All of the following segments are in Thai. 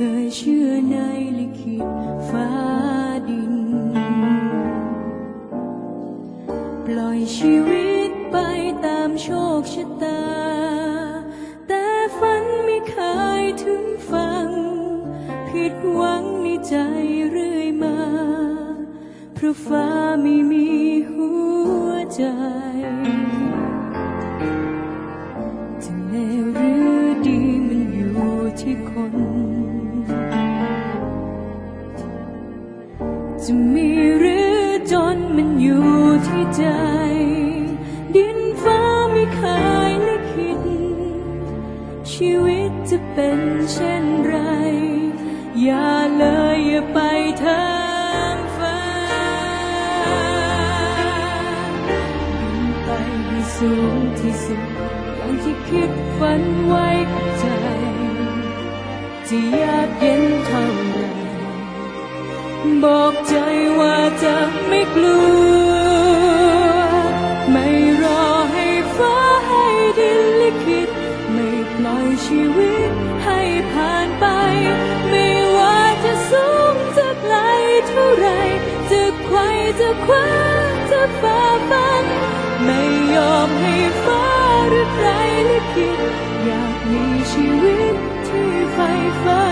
คยเชื่อในลิขิตฟ้าดิน ปล่อยชีวิตไปตามโชคชะตา ราะฟ้าไม่มีหัวใจจะเลวหรือดีมันอยู่ที่คน จะมีหรือจนมันอยู่ที่ใจ ดินฟ้าไม่เคยลิขิตชีวิตจะเป็นเช่นไร อย่าเลยอย่าไปทาง สูงที่สุดอย่างที่คิดฝันไว้กับใจ จะยากเย็นเท่าไรบอกใจว่าจะไม่กลัว ไม่รอให้ฟ้าให้ดินลิขิตไม่ปล่อยชีวิตให้ผ่านไป ไม่ว่าจะสูงจะไกลเท่าไรจะไขว่จะคว้าจะฝ่าฟันไม่ ยอมให้ฟ้าหรือใครลิขิตอยากมีชีวิตที่ไฟฝัน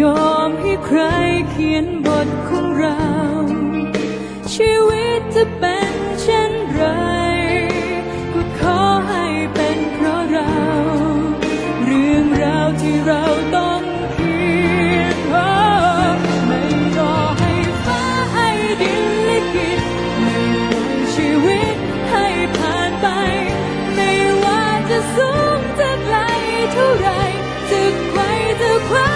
ยอมให้ใครเขียนบทของเรา ชีวิตจะเป็นเช่นไร ก็ขอให้เป็นเพราะเรา เรื่องราวที่เราต้องเขียนเพราะไม่รอให้ฟ้าให้ดินลิขิตไม่ปล่อชีวิตให้ผ่านไป ไม่ว่าจะสูงจะไกลเท่าไรจะไกลจะคว้า